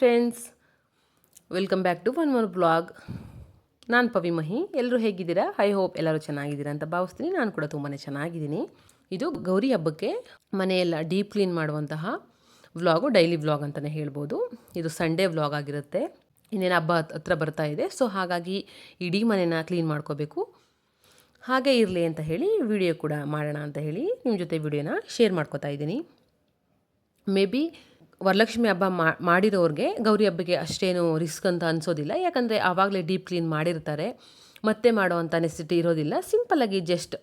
Friends welcome back to one more blog ನಾನು ಪವಿ ಮಹಿ. ಎಲ್ಲರೂ ಹೇಗಿದ್ದೀರಾ? ಐ ಹೋಪ್ ಎಲ್ಲರೂ ಚೆನ್ನಾಗಿದ್ದೀರಾ ಅಂತ ಭಾವಿಸ್ತೀನಿ. ನಾನು ಕೂಡ ತುಂಬಾ ಚೆನ್ನಾಗಿದ್ದೀನಿ. ಇದು ಗೌರಿ ಹಬ್ಬಕ್ಕೆ ಮನೆಯೆಲ್ಲ ಡೀಪ್ ಕ್ಲೀನ್ ಮಾಡುವಂತಹ ವ್ಲಾಗು ಡೈಲಿ ವ್ಲಾಗ್ ಅಂತಲೇ ಹೇಳ್ಬೋದು. ಇದು ಸಂಡೇ ವ್ಲಾಗ್ ಆಗಿರುತ್ತೆ. ಇನ್ನೇನು ಹಬ್ಬ ಹತ್- ಹತ್ರ ಬರ್ತಾ ಇದೆ. ಸೊ ಹಾಗಾಗಿ ಇಡೀ ಮನೆನ ಕ್ಲೀನ್ ಮಾಡ್ಕೋಬೇಕು. ಹಾಗೆ ಇರಲಿ ಅಂತ ಹೇಳಿ ವಿಡಿಯೋ ಕೂಡ ಮಾಡೋಣ ಅಂತ ಹೇಳಿ ನಿಮ್ಮ ಜೊತೆ ವಿಡಿಯೋನ ಶೇರ್ ಮಾಡ್ಕೋತಾ ಇದ್ದೀನಿ. ಮೇ ಬಿ ವರಲಕ್ಷ್ಮಿ ಹಬ್ಬ ಮಾಡಿರೋರಿಗೆ ಗೌರಿ ಹಬ್ಬಕ್ಕೆ ಅಷ್ಟೇನು ರಿಸ್ಕ್ ಅಂತ ಅನಿಸೋದಿಲ್ಲ. ಯಾಕಂದರೆ ಆವಾಗಲೇ ಡೀಪ್ ಕ್ಲೀನ್ ಮಾಡಿರ್ತಾರೆ. ಮತ್ತೆ ಮಾಡೋವಂಥ ನೆಸಿಟಿ ಇರೋದಿಲ್ಲ. ಸಿಂಪಲ್ಲಾಗಿ ಜಸ್ಟ್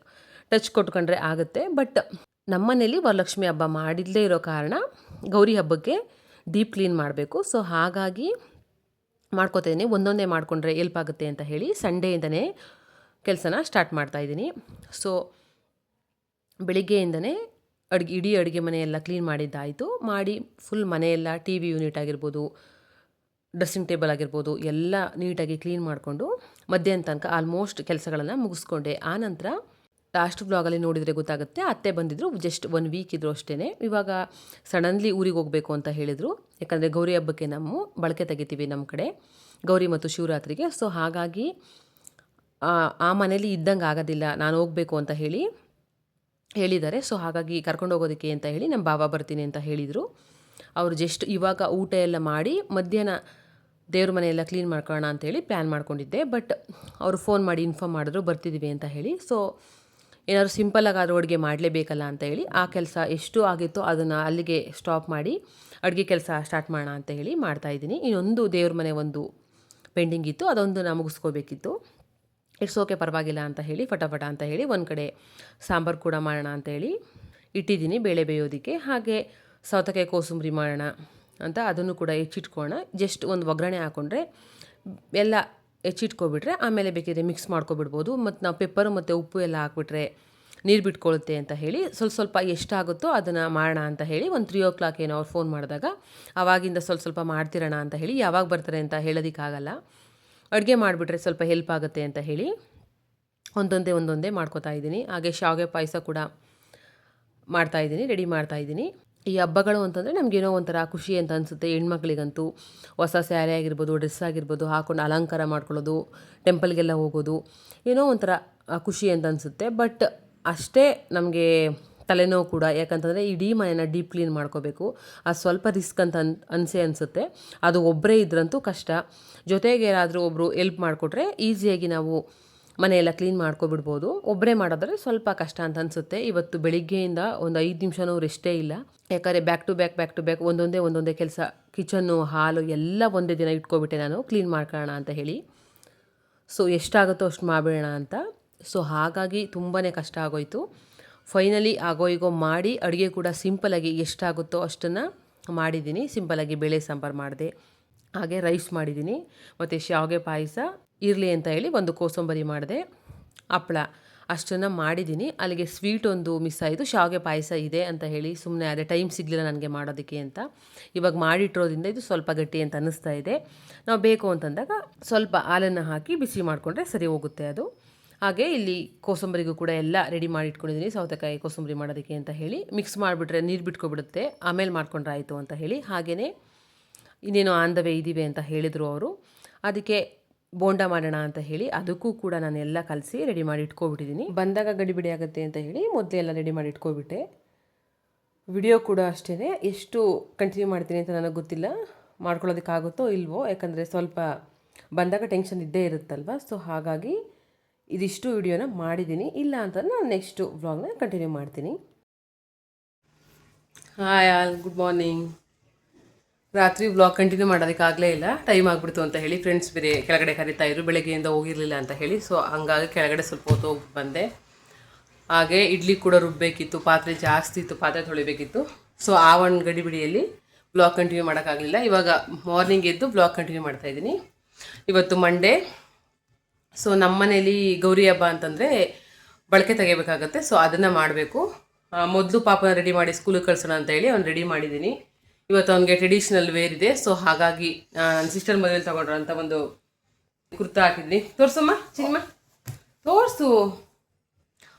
ಟಚ್ ಕೊಟ್ಕೊಂಡ್ರೆ ಆಗುತ್ತೆ. ಬಟ್ ನಮ್ಮನೇಲಿ ವರಲಕ್ಷ್ಮಿ ಹಬ್ಬ ಮಾಡಿಲ್ಲದೇ ಇರೋ ಕಾರಣ ಗೌರಿ ಹಬ್ಬಕ್ಕೆ ಡೀಪ್ ಕ್ಲೀನ್ ಮಾಡಬೇಕು. ಸೊ ಹಾಗಾಗಿ ಮಾಡ್ಕೋತಿದ್ದೀನಿ ಒಂದೊಂದೇ ಮಾಡಿಕೊಂಡ್ರೆ ಎಲ್ಪ್ ಆಗುತ್ತೆ ಅಂತ ಹೇಳಿ ಸಂಡೇಯಿಂದನೇ ಕೆಲಸನ ಸ್ಟಾರ್ಟ್ ಮಾಡ್ತಾ ಇದ್ದೀನಿ ಸೊ ಬೆಳಿಗ್ಗೆಯಿಂದನೇ ಅಡುಗೆ, ಇಡೀ ಅಡುಗೆ ಮನೆಯೆಲ್ಲ ಕ್ಲೀನ್ ಮಾಡಿದ್ದಾಯಿತು. ಮಾಡಿ ಫುಲ್ ಮನೆಯೆಲ್ಲ ಟಿ ವಿ ಯೂನಿಟ್ ಆಗಿರ್ಬೋದು ಡ್ರೆಸ್ಸಿಂಗ್ ಟೇಬಲ್ ಆಗಿರ್ಬೋದು, ಎಲ್ಲ ನೀಟಾಗಿ ಕ್ಲೀನ್ ಮಾಡಿಕೊಂಡು ಮಧ್ಯಾಹ್ನ ತನಕ ಆಲ್ಮೋಸ್ಟ್ ಕೆಲಸಗಳನ್ನು ಮುಗಿಸ್ಕೊಂಡೆ. ಆನಂತರ ಲಾಸ್ಟ್ ಬ್ಲಾಗಲ್ಲಿ ನೋಡಿದರೆ ಗೊತ್ತಾಗುತ್ತೆ, ಅತ್ತೆ ಬಂದಿದ್ದರು ಜಸ್ಟ್ ಒನ್ ವೀಕ್ ಇದ್ರು ಅಷ್ಟೇ ಇವಾಗ ಸಡನ್ಲಿ ಊರಿಗೆ ಹೋಗಬೇಕು ಅಂತ ಹೇಳಿದರು. ಯಾಕಂದರೆ ಗೌರಿ ಹಬ್ಬಕ್ಕೆ ನಮ್ಮ ಬಳಕೆ ತೆಗಿತೀವಿ ನಮ್ಮ ಕಡೆ, ಗೌರಿ ಮತ್ತು ಶಿವರಾತ್ರಿಗೆ. ಸೊ ಹಾಗಾಗಿ, ಆ ಆ ಮನೇಲಿ ಇದ್ದಂಗೆ ಆಗೋದಿಲ್ಲ, ನಾನು ಹೋಗಬೇಕು ಅಂತ ಹೇಳಿ ಹೇಳಿದ್ದಾರೆ. ಸೊ ಹಾಗಾಗಿ ಕರ್ಕೊಂಡು ಹೋಗೋದಕ್ಕೆ ಅಂತ ಹೇಳಿ ನಮ್ಮ ಬಾಬಾ ಬರ್ತೀನಿ ಅಂತ ಹೇಳಿದರು. ಅವರು ಜಸ್ಟ್ ಇವಾಗ ಊಟ ಎಲ್ಲ ಮಾಡಿ ಮಧ್ಯಾಹ್ನ ದೇವ್ರ ಮನೆಯೆಲ್ಲ ಕ್ಲೀನ್ ಮಾಡ್ಕೊಳ್ಳೋಣ ಅಂತೇಳಿ ಪ್ಲ್ಯಾನ್ ಮಾಡ್ಕೊಂಡಿದ್ದೆ. ಬಟ್ ಅವರು ಫೋನ್ ಮಾಡಿ ಇನ್ಫಾರ್ಮ್ ಮಾಡಿದ್ರು ಬರ್ತಿದ್ದೀವಿ ಅಂತ ಹೇಳಿ. ಸೊ ಏನಾದ್ರು ಸಿಂಪಲ್ಲಾಗಿ ಆದರೂ ಅಡುಗೆ ಮಾಡಲೇಬೇಕಲ್ಲ ಅಂತ ಹೇಳಿ ಆ ಕೆಲಸ ಎಷ್ಟು ಆಗಿತ್ತೋ ಅದನ್ನು ಅಲ್ಲಿಗೆ ಸ್ಟಾಪ್ ಮಾಡಿ ಅಡುಗೆ ಕೆಲಸ ಸ್ಟಾರ್ಟ್ ಮಾಡೋಣ ಅಂತ ಹೇಳಿ ಮಾಡ್ತಾಯಿದ್ದೀನಿ ಇನ್ನೊಂದು ದೇವ್ರ ಮನೆ ಒಂದು ಪೆಂಡಿಂಗ್ ಇತ್ತು, ಅದೊಂದು ನಾನು ಮುಗಿಸ್ಕೋಬೇಕಿತ್ತು. ಇಟ್ಸ್ ಓಕೆ ಪರವಾಗಿಲ್ಲ ಅಂತ ಹೇಳಿ, ಫಟಾಫಟ ಅಂತ ಹೇಳಿ ಒಂದು ಕಡೆ ಸಾಂಬಾರು ಕೂಡ ಮಾಡೋಣ ಅಂತ ಹೇಳಿ ಇಟ್ಟಿದ್ದೀನಿ ಬೇಳೆ ಬೇಯೋದಕ್ಕೆ. ಹಾಗೆ ಸೌತೆಕಾಯಿ ಕೋಸಂಬರಿ ಮಾಡೋಣ ಅಂತ ಅದನ್ನು ಕೂಡ ಹೆಚ್ಚಿಟ್ಕೋಣ ಜಸ್ಟ್ ಒಂದು ಒಗ್ಗರಣೆ ಹಾಕ್ಕೊಂಡ್ರೆ ಎಲ್ಲ ಹೆಚ್ಚಿಟ್ಕೊಬಿಟ್ರೆ ಆಮೇಲೆ ಬೇಕಿದ್ರೆ ಮಿಕ್ಸ್ ಮಾಡ್ಕೊಬಿಡ್ಬೋದು. ಮತ್ತು ನಾವು ಪೆಪ್ಪರು ಮತ್ತು ಉಪ್ಪು ಎಲ್ಲ ಹಾಕ್ಬಿಟ್ರೆ ನೀರು ಬಿಟ್ಕೊಳ್ಳುತ್ತೆ ಅಂತ ಹೇಳಿ ಸ್ವಲ್ಪ ಸ್ವಲ್ಪ ಎಷ್ಟಾಗುತ್ತೋ ಅದನ್ನು ಮಾಡೋಣ ಅಂತ ಹೇಳಿ ಒಂದು ತ್ರೀ ಓ ಕ್ಲಾಕ್ ಏನೋ ಅವ್ರು ಫೋನ್ ಮಾಡಿದಾಗ ಆವಾಗಿಂದ ಸ್ವಲ್ಪ ಸ್ವಲ್ಪ ಮಾಡ್ತಿರೋಣ ಅಂತ ಹೇಳಿ ಯಾವಾಗ ಬರ್ತಾರೆ ಅಂತ ಹೇಳೋದಕ್ಕಾಗಲ್ಲ. ಅಡುಗೆ ಮಾಡಿಬಿಟ್ರೆ ಸ್ವಲ್ಪ ಹೆಲ್ಪ್ ಆಗುತ್ತೆ ಅಂತ ಹೇಳಿ ಒಂದೊಂದೇ ಒಂದೊಂದೇ ಮಾಡ್ಕೋತಾ ಇದ್ದೀನಿ. ಹಾಗೆ ಶಾವಿಗೆ ಪಾಯಸ ಕೂಡ ಮಾಡ್ತಾ ಇದ್ದೀನಿ ರೆಡಿ ಮಾಡ್ತಾ ಇದ್ದೀನಿ. ಈ ಹಬ್ಬಗಳು ಅಂತಂದರೆ ನಮಗೇನೋ ಒಂಥರ ಖುಷಿ ಅಂತ ಅನಿಸುತ್ತೆ. ಹೆಣ್ಮಕ್ಳಿಗಂತೂ ಹೊಸ ಸ್ಯಾರಿ ಆಗಿರ್ಬೋದು ಡ್ರೆಸ್ ಆಗಿರ್ಬೋದು ಹಾಕೊಂಡು ಅಲಂಕಾರ ಮಾಡ್ಕೊಳ್ಳೋದು ಟೆಂಪಲ್ಗೆಲ್ಲ ಹೋಗೋದು, ಏನೋ ಒಂಥರ ಖುಷಿ ಅಂತ ಅನಿಸುತ್ತೆ. ಬಟ್ ಅಷ್ಟೇ ನಮಗೆ ತಲೆನೋವು ಕೂಡ, ಯಾಕಂತಂದರೆ ಇಡೀ ಮನೆಯನ್ನು ಡೀಪ್ ಕ್ಲೀನ್ ಮಾಡ್ಕೋಬೇಕು. ಅದು ಸ್ವಲ್ಪ ರಿಸ್ಕ್ ಅಂತ ಅನ್, ಅನಿಸೇ ಅನಿಸುತ್ತೆ. ಅದು ಒಬ್ಬರೇ ಇದ್ರಂತೂ ಕಷ್ಟ. ಜೊತೆಗೆ ಯಾರಾದರೂ ಒಬ್ಬರು ಎಲ್ಪ್ ಮಾಡಿಕೊಟ್ರೆ ಈಸಿಯಾಗಿ ನಾವು ಮನೆಯೆಲ್ಲ ಕ್ಲೀನ್ ಮಾಡ್ಕೊಬಿಡ್ಬೋದು. ಒಬ್ಬರೇ ಮಾಡೋದ್ರೆ ಸ್ವಲ್ಪ ಕಷ್ಟ ಅಂತ ಅನಿಸುತ್ತೆ. ಇವತ್ತು ಬೆಳಿಗ್ಗೆಯಿಂದ ಒಂದು ಐದು ನಿಮಿಷನೂ ರೆಸ್ಟೇ ಇಲ್ಲ. ಯಾಕಂದರೆ back to back back to back ಒಂದೊಂದೇ ಒಂದೊಂದೇ ಕೆಲಸ, ಕಿಚನ್ನು, ಹಾಲು ಎಲ್ಲ ಒಂದೇ ದಿನ ಇಟ್ಕೊಬಿಟ್ಟೆ ನಾನು. ಕ್ಲೀನ್ ಮಾಡ್ಕೊಳ್ಳೋಣ ಅಂತ ಹೇಳಿ. ಸೊ ಎಷ್ಟಾಗುತ್ತೋ ಅಷ್ಟು ಮಾಡಿಬಿಡೋಣ ಅಂತ. ಸೊ ಹಾಗಾಗಿ ತುಂಬಾ ಕಷ್ಟ ಆಗೋಯಿತು. ಫೈನಲಿ ಆಗೋ ಈಗೋ ಮಾಡಿ ಅಡುಗೆ ಕೂಡ ಸಿಂಪಲಾಗಿ ಎಷ್ಟಾಗುತ್ತೋ ಅಷ್ಟನ್ನು ಮಾಡಿದ್ದೀನಿ. ಸಿಂಪಲಾಗಿ ಬೇಳೆ ಸಾಂಬಾರು ಮಾಡಿದೆ. ಹಾಗೆ ರೈಸ್ ಮಾಡಿದ್ದೀನಿ. ಮತ್ತು ಶಾವಿಗೆ ಪಾಯಸ, ಇರಲಿ ಅಂತ ಹೇಳಿ ಒಂದು ಕೋಸಂಬರಿ ಮಾಡಿದೆ. ಹಪ್ಪಳ ಅಷ್ಟನ್ನು ಮಾಡಿದ್ದೀನಿ. ಅಲ್ಲಿಗೆ ಸ್ವೀಟ್ ಒಂದು ಮಿಸ್ ಆಯಿತು. ಶಾವಿಗೆ ಪಾಯಸ ಇದೆ ಅಂತ ಹೇಳಿ ಸುಮ್ಮನೆ ಅದೇ ಟೈಮ್ ಸಿಗಲಿಲ್ಲ ನನಗೆ ಮಾಡೋದಕ್ಕೆ ಅಂತ. ಇವಾಗ ಮಾಡಿಟ್ಟಿರೋದ್ರಿಂದ ಇದು ಸ್ವಲ್ಪ ಗಟ್ಟಿ ಅಂತ ಅನ್ನಿಸ್ತಾ ಇದೆ. ನಾವು ಬೇಕು ಅಂತಂದಾಗ ಸ್ವಲ್ಪ ಹಾಲನ್ನು ಹಾಕಿ ಬಿಸಿ ಮಾಡಿಕೊಂಡ್ರೆ ಸರಿ ಹೋಗುತ್ತೆ ಅದು. ಹಾಗೆ ಇಲ್ಲಿ ಕೋಸಂಬರಿಗೂ ಕೂಡ ಎಲ್ಲ ರೆಡಿ ಮಾಡಿ ಇಟ್ಕೊಂಡಿದ್ದೀನಿ. ಸೌತೆಕಾಯಿ ಕೋಸಂಬರಿ ಮಾಡೋದಕ್ಕೆ ಅಂತ ಹೇಳಿ ಮಿಕ್ಸ್ ಮಾಡಿಬಿಟ್ರೆ ನೀರು ಬಿಟ್ಕೊಬಿಡುತ್ತೆ. ಆಮೇಲೆ ಮಾಡ್ಕೊಂಡ್ರೆ ಆಯಿತು ಅಂತ ಹೇಳಿ. ಹಾಗೆಯೇ ಇನ್ನೇನು ಆಂದವೇ ಇದ್ದೀವಿ ಅಂತ ಹೇಳಿದರು ಅವರು. ಅದಕ್ಕೆ ಬೋಂಡ ಮಾಡೋಣ ಅಂತ ಹೇಳಿ ಅದಕ್ಕೂ ಕೂಡ ನಾನು ಎಲ್ಲ ಕಲಸಿ ರೆಡಿ ಮಾಡಿ ಇಟ್ಕೊಬಿಟ್ಟಿದ್ದೀನಿ. ಬಂದಾಗ ಗಡಿಬಿಡಿ ಆಗುತ್ತೆ ಅಂತ ಹೇಳಿ ಮೊದಲೇ ಎಲ್ಲ ರೆಡಿ ಮಾಡಿ ಇಟ್ಕೊಬಿಟ್ಟೆ. ವಿಡಿಯೋ ಕೂಡ ಅಷ್ಟೇ ಎಷ್ಟು ಕಂಟಿನ್ಯೂ ಮಾಡ್ತೀನಿ ಅಂತ ನನಗೆ ಗೊತ್ತಿಲ್ಲ. ಮಾಡ್ಕೊಳ್ಳೋದಕ್ಕಾಗುತ್ತೋ ಇಲ್ವೋ, ಯಾಕಂದರೆ ಸ್ವಲ್ಪ ಬಂದಾಗ ಟೆನ್ಷನ್ ಇದ್ದೇ ಇರುತ್ತಲ್ವ? ಸೊ ಹಾಗಾಗಿ ಇದಿಷ್ಟು ವಿಡಿಯೋನ ಮಾಡಿದ್ದೀನಿ. ಇಲ್ಲ ಅಂತ ನಾನು ನೆಕ್ಸ್ಟು ವ್ಲಾಗ್ನ ಕಂಟಿನ್ಯೂ ಮಾಡ್ತೀನಿ. ಹಾಯ್ ಆಲ್ ಗುಡ್ ಮಾರ್ನಿಂಗ್ ರಾತ್ರಿ ವ್ಲಾಗ್ ಕಂಟಿನ್ಯೂ ಮಾಡೋದಕ್ಕಾಗಲೇ ಇಲ್ಲ. ಟೈಮ್ ಆಗಿಬಿಡ್ತು ಅಂತ ಹೇಳಿ ಫ್ರೆಂಡ್ಸ್ ಬೇರೆ ಕೆಳಗಡೆ ಕರಿತಾ ಇದ್ರು. ಬೆಳಗ್ಗೆಯಿಂದ ಹೋಗಿರಲಿಲ್ಲ ಅಂತ ಹೇಳಿ. ಸೊ ಹಂಗಾಗಿ ಕೆಳಗಡೆ ಸ್ವಲ್ಪ ಹೊತ್ತು ಹೋಗಿ ಬಂದೆ. ಹಾಗೆ ಇಡ್ಲಿ ಕೂಡ ರುಬ್ಬೇಕಿತ್ತು. ಪಾತ್ರೆ ಜಾಸ್ತಿ ಇತ್ತು, ಪಾತ್ರೆ ತೊಳಿಬೇಕಿತ್ತು. ಸೊ ಆ ಒಂದು ಗಡಿಬಿಡಿಯಲ್ಲಿ ಬ್ಲಾಗ್ ಕಂಟಿನ್ಯೂ ಮಾಡೋಕ್ಕಾಗಲಿಲ್ಲ ಇವಾಗ ಮಾರ್ನಿಂಗ್ ಎದ್ದು ಬ್ಲಾಗ್ ಕಂಟಿನ್ಯೂ ಮಾಡ್ತಾ ಇದ್ದೀನಿ. ಇವತ್ತು ಮಂಡೇ ಸೊ ನಮ್ಮ ಮನೇಲಿ ಗೌರಿ ಹಬ್ಬ ಅಂತಂದರೆ ಬಳಕೆ ತೆಗಿಬೇಕಾಗತ್ತೆ. ಸೊ ಅದನ್ನು ಮಾಡಬೇಕು. ಮೊದಲು ಪಾಪನ ರೆಡಿ ಮಾಡಿ ಸ್ಕೂಲಿಗೆ ಕಳ್ಸೋಣ ಅಂತ ಹೇಳಿ ಅವ್ನು ರೆಡಿ ಮಾಡಿದ್ದೀನಿ ಇವತ್ತು ಅವನಿಗೆ ಟ್ರೆಡಿಷ್ನಲ್ ವೇರ್ ಇದೆ. ಸೊ ಹಾಗಾಗಿ ನನ್ನ ಸಿಸ್ಟರ್ ಮನೇಲಿ ತಗೊಂಡ್ರಂತ ಒಂದು ಕುರ್ತಾ ಹಾಕಿದ್ನಿ. ತೋರ್ಸಮ್ಮ ಚಿನ್ಮ. ತೋರಿಸು.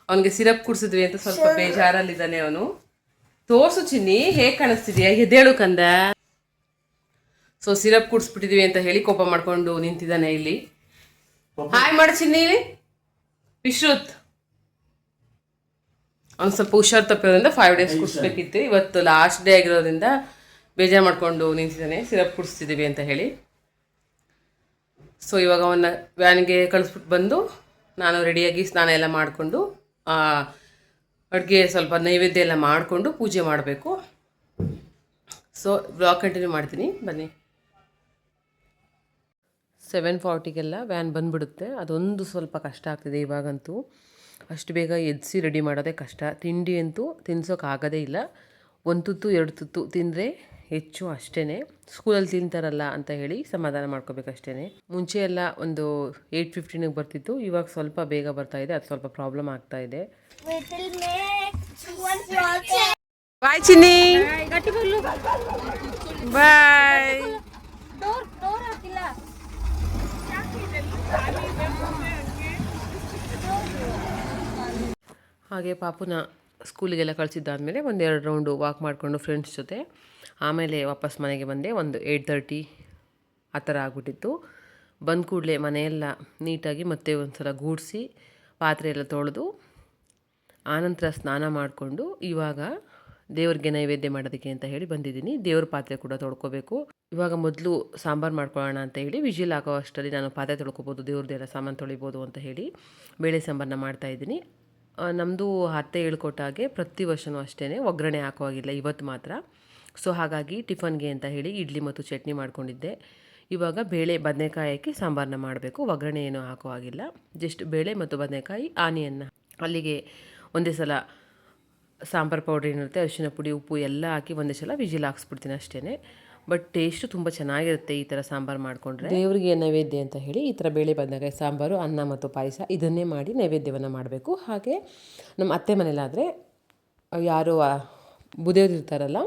ಅವನಿಗೆ ಸಿರಪ್ ಕುಡಿಸಿದ್ವಿ ಅಂತ ಸ್ವಲ್ಪ ಬೇಜಾರಲ್ಲಿದ್ದಾನೆ ಅವನು. ತೋರ್ಸು ಚಿನ್ನಿ ಹೇಗೆ ಕಾಣಿಸ್ತಿದ್ಯಾ? ಎದ್ದೇಳು ಕಂದ. ಸೊ ಸಿರಪ್ ಕುಡಿಸ್ಬಿಟ್ಟಿದ್ವಿ ಅಂತ ಹೇಳಿ ಕೋಪ ಮಾಡ್ಕೊಂಡು ನಿಂತಿದ್ದಾನೆ ಇಲ್ಲಿ. ಹಾಯ್ ಮಾಡ್ತೀನಿ ಚಿನ್ನಿ. ವಿಶ್ರುತ್. ಒಂದು ಸ್ವಲ್ಪ ಹುಷಾರು ತಪ್ಪಿರೋದ್ರಿಂದ ಫೈವ್ ಡೇಸ್ ಕುಡಿಸ್ಬೇಕಿತ್ತು. ಇವತ್ತು ಲಾಸ್ಟ್ ಡೇ ಆಗಿರೋದ್ರಿಂದ ಬೇಜಾರು ಮಾಡಿಕೊಂಡು ನಿಂತಿದ್ದಾನೆ. ಸಿರಪ್ ಕುಡಿಸ್ತಿದ್ದೀವಿ ಅಂತ ಹೇಳಿ. ಸೊ ಇವಾಗ ಅವನ್ನ ವ್ಯಾನ್ಗೆ ಕಳಿಸ್ಬಿಟ್ಟು ಬಂದು ನಾನು ರೆಡಿಯಾಗಿ ಸ್ನಾನ ಎಲ್ಲ ಮಾಡಿಕೊಂಡು ಅಡುಗೆ ಸ್ವಲ್ಪ ನೈವೇದ್ಯ ಎಲ್ಲ ಮಾಡಿಕೊಂಡು ಪೂಜೆ ಮಾಡಬೇಕು. ಸೊ ಬ್ಲಾಗ್ ಕಂಟಿನ್ಯೂ ಮಾಡ್ತೀನಿ. ಬನ್ನಿ. ಸೆವೆನ್ ಫಾರ್ಟಿಗೆಲ್ಲ ವ್ಯಾನ್ ಬಂದುಬಿಡುತ್ತೆ. ಅದೊಂದು ಸ್ವಲ್ಪ ಕಷ್ಟ ಆಗ್ತಿದೆ ಇವಾಗಂತೂ. ಅಷ್ಟು ಬೇಗ ಎದ್ಸಿ ರೆಡಿ ಮಾಡೋದೇ ಕಷ್ಟ. ತಿಂಡಿ ಅಂತೂ ತಿನ್ಸೋಕ್ಕಾಗೋದೇ ಇಲ್ಲ. ಒಂದು ತುತ್ತು ಎರಡು ತುತ್ತು ತಿಂದರೆ ಹೆಚ್ಚು ಅಷ್ಟೇ ಸ್ಕೂಲಲ್ಲಿ ತಿಂತಾರಲ್ಲ ಅಂತ ಹೇಳಿ ಸಮಾಧಾನ ಮಾಡ್ಕೋಬೇಕಷ್ಟೇ ಮುಂಚೆ ಎಲ್ಲ ಒಂದು ಏಯ್ಟ್ ಫಿಫ್ಟೀನಿಗೆ ಬರ್ತಿತ್ತು. ಇವಾಗ ಸ್ವಲ್ಪ ಬೇಗ ಬರ್ತಾ ಇದೆ. ಅದು ಸ್ವಲ್ಪ ಪ್ರಾಬ್ಲಮ್ ಆಗ್ತಾ ಇದೆ. ಬಾಯ್ ಚಿನ್ನಿ ಬಾಯ್ ಹಾಗೆ ಪಾಪುನ ಸ್ಕೂಲಿಗೆಲ್ಲ ಕಳಿಸಿದ್ದಾದಮೇಲೆ ಒಂದೆರಡು ರೌಂಡು ವಾಕ್ ಮಾಡಿಕೊಂಡು ಫ್ರೆಂಡ್ಸ್ ಜೊತೆ. ಆಮೇಲೆ ವಾಪಸ್ ಮನೆಗೆ ಬಂದೆ, ಒಂದು ಏಯ್ಟ್ ತರ್ಟಿ ಆ ಥರ ಆಗ್ಬಿಟ್ಟಿತ್ತು. ಬಂದ ಕೂಡಲೇ ಮನೆಯೆಲ್ಲ ನೀಟಾಗಿ ಮತ್ತೆ ಒಂದು ಸಲ ಗೂಡಿಸಿ, ಪಾತ್ರೆ ಎಲ್ಲ ತೊಳೆದು, ಆನಂತರ ಸ್ನಾನ ಮಾಡಿಕೊಂಡು ಇವಾಗ ದೇವ್ರಿಗೆ ನೈವೇದ್ಯ ಮಾಡೋದಕ್ಕೆ ಅಂತ ಹೇಳಿ ಬಂದಿದ್ದೀನಿ. ದೇವ್ರ ಪಾತ್ರೆ ಕೂಡ ತೊಳ್ಕೊಬೇಕು. ಇವಾಗ ಮೊದಲು ಸಾಂಬಾರು ಮಾಡ್ಕೊಳ್ಳೋಣ ಅಂತ ಹೇಳಿ ವಿಜಿಲ್ ಹಾಕೋ ಅಷ್ಟರಲ್ಲಿ ನಾನು ಪಾತ್ರೆ ತೊಳ್ಕೊಬೋದು ದೇವ್ರದ್ದೆಲ್ಲ ಸಾಮಾನು ತೊಳಿಬೋದು ಅಂತ ಹೇಳಿ ಬೇಳೆ ಸಾಂಬಾರನ್ನ ಮಾಡ್ತಾಯಿದ್ದೀನಿ ನಮ್ಮದು ಅತ್ತೆ ಹೇಳ್ಕೊಟ್ಟಾಗೆ ಪ್ರತಿ ವರ್ಷವೂ ಅಷ್ಟೇ ಒಗ್ಗರಣೆ ಹಾಕೋ ಹಾಗಿಲ್ಲ, ಇವತ್ತು ಮಾತ್ರ. ಸೊ ಹಾಗಾಗಿ ಟಿಫನ್ಗೆ ಅಂತ ಹೇಳಿ ಇಡ್ಲಿ ಮತ್ತು ಚಟ್ನಿ ಮಾಡ್ಕೊಂಡಿದ್ದೆ. ಇವಾಗ ಬೇಳೆ ಬದನೆಕಾಯಿ ಹಾಕಿ ಸಾಂಬಾರನ್ನ ಮಾಡಬೇಕು, ಒಗ್ಗರಣೆ ಏನೂ ಹಾಕೋ ಆಗಿಲ್ಲ ಜಸ್ಟ್ ಬೇಳೆ ಮತ್ತು ಬದನೆಕಾಯಿ, ಆನಿಯನ್ನ. ಅಲ್ಲಿಗೆ ಒಂದೇ ಸಲ ಸಾಂಬಾರು ಪೌಡ್ರ್ ಏನಿರುತ್ತೆ, ಅರಿಶಿನ ಪುಡಿ, ಉಪ್ಪು ಎಲ್ಲ ಹಾಕಿ ಒಂದೇ ಸಲ ವಿಜಿಲ್ ಹಾಕ್ಸ್ಬಿಡ್ತೀನಿ ಅಷ್ಟೇ ಬಟ್ ಟೇಸ್ಟು ತುಂಬ ಚೆನ್ನಾಗಿರುತ್ತೆ ಈ ಥರ ಸಾಂಬಾರು ಮಾಡಿಕೊಂಡ್ರೆ. ದೇವರಿಗೆ ನೈವೇದ್ಯ ಅಂತ ಹೇಳಿ ಈ ಥರ ಬೇಳೆ ಬಂದಾಗ ಸಾಂಬಾರು, ಅನ್ನ ಮತ್ತು ಪಾಯಸ ಇದನ್ನೇ ಮಾಡಿ ನೈವೇದ್ಯವನ್ನು ಮಾಡಬೇಕು. ಹಾಗೆ ನಮ್ಮ ಅತ್ತೆ ಮನೇಲಾದರೆ ಯಾರು ಬುದೇವ್ರು ಇರ್ತಾರಲ್ಲ,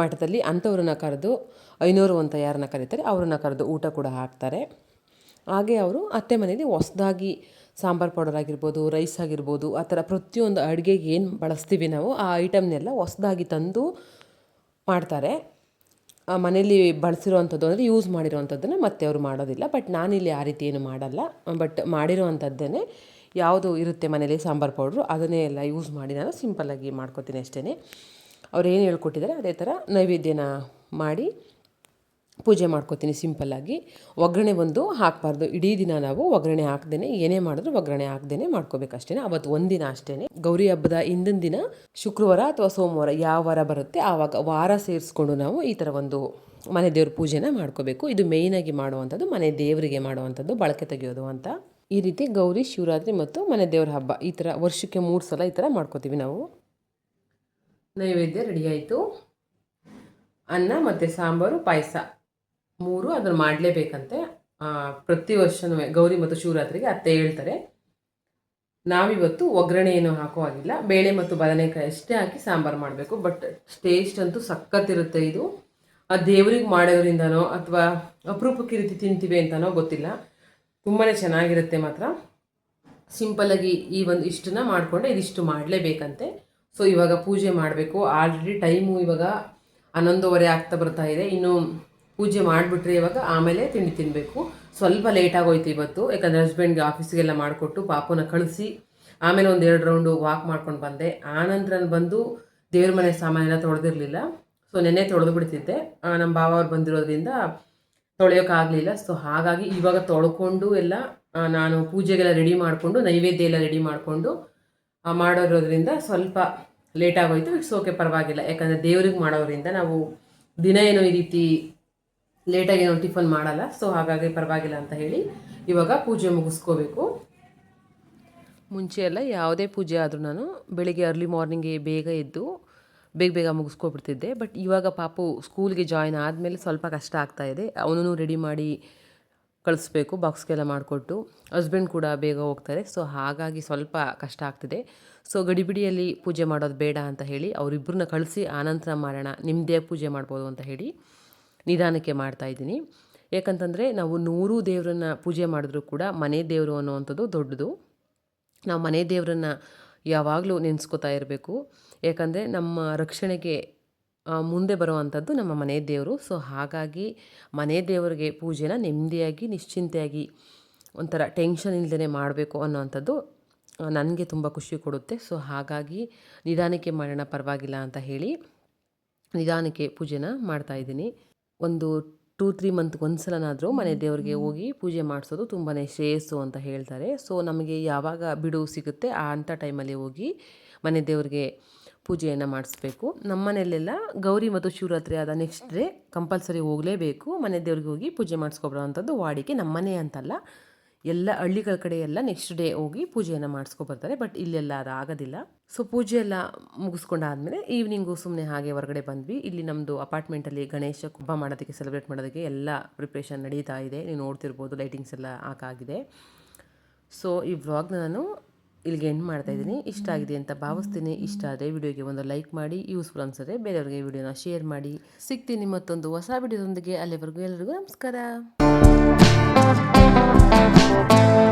ಮಠದಲ್ಲಿ ಅಂಥವ್ರನ್ನ ಕರೆದು ಐನೂರು ಅಂತ ಯಾರನ್ನ ಕರೀತಾರೆ, ಅವ್ರನ್ನ ಕರೆದು ಊಟ ಕೂಡ ಹಾಕ್ತಾರೆ. ಹಾಗೆ ಅವರು ಅತ್ತೆ ಮನೇಲಿ ಹೊಸ್ದಾಗಿ ಸಾಂಬಾರು ಪೌಡರ್ ಆಗಿರ್ಬೋದು ರೈಸ್ ಆಗಿರ್ಬೋದು, ಆ ಥರ ಪ್ರತಿಯೊಂದು ಅಡುಗೆಗೆ ಏನು ಬಳಸ್ತೀವಿ ನಾವು, ಆ ಐಟಮ್ನೆಲ್ಲ ಹೊಸ್ದಾಗಿ ತಂದು ಮಾಡ್ತಾರೆ. ಮನೇಲಿ ಬಳಸಿರೋವಂಥದ್ದು ಅಂದರೆ ಯೂಸ್ ಮಾಡಿರೋವಂಥದ್ದನ್ನು ಮತ್ತೆ ಅವರು ಮಾಡೋದಿಲ್ಲ. ಬಟ್ ನಾನಿಲ್ಲಿ ಆ ರೀತಿ ಏನು ಮಾಡಲ್ಲ. ಬಟ್ ಮಾಡಿರೋವಂಥದ್ದನ್ನೇ ಯಾವುದು ಇರುತ್ತೆ ಮನೇಲಿ ಸಾಂಬಾರು ಪೌಡ್ರು, ಅದನ್ನೇ ಎಲ್ಲ ಯೂಸ್ ಮಾಡಿ ನಾನು ಸಿಂಪಲ್ಲಾಗಿ ಮಾಡ್ಕೋತೀನಿ ಅಷ್ಟೇ ಅವ್ರು ಏನು ಹೇಳ್ಕೊಟ್ಟಿದ್ದಾರೆ, ಅದೇ ಥರ ನೈವೇದ್ಯನ ಮಾಡಿ ಪೂಜೆ ಮಾಡ್ಕೋತೀನಿ ಸಿಂಪಲ್ಲಾಗಿ ಒಗ್ಗರಣೆ ಒಂದು ಹಾಕಬಾರ್ದು. ಇಡೀ ದಿನ ನಾವು ಒಗ್ಗರಣೆ ಹಾಕ್ದೇ ಏನೇ ಮಾಡಿದ್ರು ಒಗ್ಗರಣೆ ಹಾಕ್ದೇ ಮಾಡ್ಕೋಬೇಕಷ್ಟೇ ಅವತ್ತು ಒಂದಿನ ಅಷ್ಟೇ ಗೌರಿ ಹಬ್ಬದ ಹಿಂದಿನ ದಿನ ಶುಕ್ರವಾರ ಅಥವಾ ಸೋಮವಾರ ಯಾವ ವಾರ ಬರುತ್ತೆ, ಆವಾಗ ವಾರ ಸೇರಿಸ್ಕೊಂಡು ನಾವು ಈ ಥರ ಒಂದು ಮನೆ ದೇವ್ರ ಪೂಜೆನ ಮಾಡ್ಕೋಬೇಕು. ಇದು ಮೇಯ್ನಾಗಿ ಮಾಡುವಂಥದ್ದು, ಮನೆ ದೇವರಿಗೆ ಮಾಡುವಂಥದ್ದು, ಬಳಕೆ ತೆಗೆಯೋದು ಅಂತ. ಈ ರೀತಿ ಗೌರಿ, ಶಿವರಾತ್ರಿ ಮತ್ತು ಮನೆ ದೇವ್ರ ಹಬ್ಬ ಈ ಥರ ವರ್ಷಕ್ಕೆ ಮೂರು ಸಲ ಈ ಥರ ಮಾಡ್ಕೋತೀವಿ ನಾವು. ನೈವೇದ್ಯ ರೆಡಿ ಆಯಿತು. ಅನ್ನ ಮತ್ತು ಸಾಂಬಾರು, ಪಾಯಸ. ಮೂರು ಅದನ್ನು ಮಾಡಲೇಬೇಕಂತೆ. ಪ್ರತಿ ವರ್ಷನೂ ಗೌರಿ ಮತ್ತು ಶಿವರಾತ್ರಿಗೆ ಅತ್ತೆ ಹೇಳ್ತಾರೆ. ನಾವಿವತ್ತು ಒಗ್ಗರಣೆ ಏನು ಹಾಕೋ ಆಗಿಲ್ಲ ಬೇಳೆ ಮತ್ತು ಬದನೆಕಾಯಿ ಅಷ್ಟೇ ಹಾಕಿ ಸಾಂಬಾರು ಮಾಡಬೇಕು. ಬಟ್ ಟೇಸ್ಟ್ ಅಂತೂ ಸಖತ್ತಿರುತ್ತೆ ಇದು. ಆ ದೇವ್ರಿಗೆ ಮಾಡೋದ್ರಿಂದನೋ ಅಥವಾ ಅಪರೂಪಕ್ಕೆ ರೀತಿ ತಿಂತೀವಿ ಅಂತನೋ ಗೊತ್ತಿಲ್ಲ. ತುಂಬಾ ಚೆನ್ನಾಗಿರುತ್ತೆ ಮಾತ್ರ. ಸಿಂಪಲ್ಲಾಗಿ ಈ ಒಂದು ಇಷ್ಟನ್ನ ಮಾಡಿಕೊಂಡೆ ಇದಿಷ್ಟು ಮಾಡಲೇಬೇಕಂತೆ. ಸೊ ಇವಾಗ ಪೂಜೆ ಮಾಡಬೇಕು. ಆಲ್ರೆಡಿ ಟೈಮು ಇವಾಗ ಹನ್ನೊಂದುವರೆ ಆಗ್ತಾ ಬರ್ತಾ ಇದೆ. ಇನ್ನು ಪೂಜೆ ಮಾಡಿಬಿಟ್ರೆ ಇವಾಗ ಆಮೇಲೆ ತಿಂಡಿ ತಿನ್ನಬೇಕು ಸ್ವಲ್ಪ ಲೇಟ್ ಆಗೋಯ್ತು ಇವತ್ತು, ಯಾಕಂದರೆ ಹಸ್ಬೆಂಡ್ಗೆ ಆಫೀಸ್ಗೆಲ್ಲ ಮಾಡಿಕೊಟ್ಟು ಪಾಪನ ಕಳಿಸಿ ಆಮೇಲೆ ಒಂದು ಎರಡು ರೌಂಡು ವಾಕ್ ಮಾಡ್ಕೊಂಡು ಬಂದೆ. ಆನಂತರ ಬಂದು ದೇವ್ರ ಮನೆ ಸಾಮಾನೆಲ್ಲ ತೊಳೆದಿರಲಿಲ್ಲ. ಸೊ ನೆನ್ನೆ ತೊಳೆದು ಬಿಡ್ತಿದ್ದೆ. ನಮ್ಮ ಭಾವ ಅವ್ರು ಬಂದಿರೋದ್ರಿಂದ ತೊಳೆಯೋಕ್ಕಾಗಲಿಲ್ಲ ಸೊ ಹಾಗಾಗಿ ಇವಾಗ ತೊಳ್ಕೊಂಡು ಎಲ್ಲ ನಾನು ಪೂಜೆಗೆಲ್ಲ ರೆಡಿ ಮಾಡಿಕೊಂಡು, ನೈವೇದ್ಯ ಎಲ್ಲ ರೆಡಿ ಮಾಡಿಕೊಂಡು ಮಾಡೋರೋದ್ರಿಂದ ಸ್ವಲ್ಪ ಲೇಟ್ ಆಗೋಯ್ತು. ಇಟ್ಸ್ ಓಕೆ ಪರವಾಗಿಲ್ಲ. ಯಾಕಂದರೆ ದೇವ್ರಿಗೆ ಮಾಡೋದ್ರಿಂದ ನಾವು ದಿನ ಏನೋ ಈ ರೀತಿ ಲೇಟಾಗಿ ನಾವು ಟಿಫನ್ ಮಾಡಲ್ಲ. ಸೊ ಹಾಗಾಗಿ ಪರವಾಗಿಲ್ಲ ಅಂತ ಹೇಳಿ ಇವಾಗ ಪೂಜೆ ಮುಗಿಸ್ಕೋಬೇಕು. ಮುಂಚೆ ಎಲ್ಲ ಯಾವುದೇ ಪೂಜೆ ಆದರೂ ನಾನು ಬೆಳಿಗ್ಗೆ ಅರ್ಲಿ ಮಾರ್ನಿಂಗ್ಗೆ ಬೇಗ ಎದ್ದು ಬೇಗ ಬೇಗ ಮುಗಿಸ್ಕೊಬಿಡ್ತಿದ್ದೆ. ಬಟ್ ಇವಾಗ ಪಾಪು ಸ್ಕೂಲ್ಗೆ ಜಾಯ್ನ್ ಆದಮೇಲೆ ಸ್ವಲ್ಪ ಕಷ್ಟ ಆಗ್ತಾ ಇದೆ. ಅವನೂ ರೆಡಿ ಮಾಡಿ ಕಳಿಸ್ಬೇಕು ಬಾಕ್ಸ್ಗೆಲ್ಲ ಮಾಡಿಕೊಟ್ಟು. ಹಸ್ಬೆಂಡ್ ಕೂಡ ಬೇಗ ಹೋಗ್ತಾರೆ. ಸೊ ಹಾಗಾಗಿ ಸ್ವಲ್ಪ ಕಷ್ಟ ಆಗ್ತಿದೆ. ಸೊ ಗಡಿಬಿಡಿಯಲ್ಲಿ ಪೂಜೆ ಮಾಡೋದು ಬೇಡ ಅಂತ ಹೇಳಿ ಅವರಿಬ್ಬರನ್ನ ಕಳಿಸಿ ಆನಂತರ ಮಾಡೋಣ ನಿಮ್ಮದೇ ಪೂಜೆ ಮಾಡ್ಬೋದು ಅಂತ ಹೇಳಿ ನಿಧಾನಕ್ಕೆ ಮಾಡ್ತಾ ಇದ್ದೀನಿ. ಯಾಕಂತಂದರೆ ನಾವು ನೂರು ದೇವರನ್ನ ಪೂಜೆ ಮಾಡಿದ್ರೂ ಕೂಡ ಮನೆ ದೇವರು ಅನ್ನುವಂಥದ್ದು ದೊಡ್ಡದು. ನಾವು ಮನೆ ದೇವರನ್ನ ಯಾವಾಗಲೂ ನೆನೆಸ್ಕೋತಾ ಇರಬೇಕು. ಯಾಕಂದರೆ ನಮ್ಮ ರಕ್ಷಣೆಗೆ ಮುಂದೆ ಬರುವಂಥದ್ದು ನಮ್ಮ ಮನೆ ದೇವರು. ಸೊ, ಹಾಗಾಗಿ ಮನೆ ದೇವರಿಗೆ ಪೂಜೆನ ನೆಮ್ಮದಿಯಾಗಿ, ನಿಶ್ಚಿಂತೆಯಾಗಿ ಒಂಥರ ಟೆನ್ಷನ್ ಇಲ್ಲದೇ ಮಾಡಬೇಕು ಅನ್ನೋವಂಥದ್ದು ನನಗೆ ತುಂಬ ಖುಷಿ ಕೊಡುತ್ತೆ. ಸೊ, ಹಾಗಾಗಿ ನಿಧಾನಕ್ಕೆ ಮಾಡೋಣ ಪರವಾಗಿಲ್ಲ ಅಂತ ಹೇಳಿ ನಿಧಾನಕ್ಕೆ ಪೂಜೆನ ಮಾಡ್ತಾ ಇದ್ದೀನಿ. ಒಂದು ಟೂ ತ್ರೀ ಮಂತ್ಗೆ ಒಂದು ಸಲನಾದರೂ ಮನೆ ದೇವರಿಗೆ ಹೋಗಿ ಪೂಜೆ ಮಾಡಿಸೋದು ತುಂಬಾ ಶ್ರೇಯಸ್ಸು ಅಂತ ಹೇಳ್ತಾರೆ. ಸೊ ನಮಗೆ ಯಾವಾಗ ಬಿಡುವು ಸಿಗುತ್ತೆ ಆ ಅಂಥ ಟೈಮಲ್ಲಿ ಹೋಗಿ ಮನೆ ದೇವರಿಗೆ ಪೂಜೆಯನ್ನು ಮಾಡಿಸ್ಬೇಕು. ನಮ್ಮ ಮನೆಯಲ್ಲೆಲ್ಲ ಗೌರಿ ಮತ್ತು ಶಿವರಾತ್ರಿ ಆದ ನೆಕ್ಸ್ಟ್ ಡೇ ಕಂಪಲ್ಸರಿ ಹೋಗಲೇಬೇಕು. ಮನೆ ದೇವ್ರಿಗೆ ಹೋಗಿ ಪೂಜೆ ಮಾಡಿಸ್ಕೊಬರೋವಂಥದ್ದು ವಾಡಿಕೆ ನಮ್ಮ ಮನೆ ಅಂತಲ್ಲ. ಎಲ್ಲ ಹಳ್ಳಿಗಳ ಕಡೆ ಎಲ್ಲ ನೆಕ್ಸ್ಟ್ ಡೇ ಹೋಗಿ ಪೂಜೆಯನ್ನು ಮಾಡಿಸ್ಕೊಬರ್ತಾರೆ ಬಟ್ ಇಲ್ಲೆಲ್ಲ ಅದು ಆಗೋದಿಲ್ಲ. ಸೊ ಪೂಜೆ ಎಲ್ಲ ಮುಗಿಸ್ಕೊಂಡಾದ್ಮೇಲೆ ಈವ್ನಿಂಗು ಸುಮ್ಮನೆ ಹಾಗೆ ಹೊರಗಡೆ ಬಂದ್ವಿ. ಇಲ್ಲಿ ನಮ್ಮದು ಅಪಾರ್ಟ್ಮೆಂಟಲ್ಲಿ ಗಣೇಶ ಹಬ್ಬ ಮಾಡೋದಕ್ಕೆ ಸೆಲೆಬ್ರೇಟ್ ಮಾಡೋದಕ್ಕೆ ಎಲ್ಲ ಪ್ರಿಪ್ರೇಷನ್ ನಡೀತಾ ಇದೆ. ನೀವು ನೋಡ್ತಿರ್ಬೋದು ಲೈಟಿಂಗ್ಸ್ ಎಲ್ಲ ಹಾಕಾಗಿದೆ ಸೊ ಈ ವ್ಲಾಗ್ನ ನಾನು ಇಲ್ಲಿಗೆ ಎಂಡ್ ಮಾಡ್ತಾ ಇದ್ದೀನಿ. ಇಷ್ಟ ಆಗಿದೆ ಅಂತ ಭಾವಿಸ್ತೀನಿ. ಇಷ್ಟ ಆದರೆ ವಿಡಿಯೋಗೆ ಒಂದು ಲೈಕ್ ಮಾಡಿ ಯೂಸ್ಫುಲ್ ಅನ್ಸಿದ್ರೆ ಬೇರೆಯವ್ರಿಗೆ ವಿಡಿಯೋನ ಶೇರ್ ಮಾಡಿ. ಸಿಗ್ತೀನಿ ಮತ್ತೊಂದು ಹೊಸ ವಿಡಿಯೋದೊಂದಿಗೆ ಅಲ್ಲಿವರೆಗೂ ಎಲ್ಲರಿಗೂ ನಮಸ್ಕಾರ. Música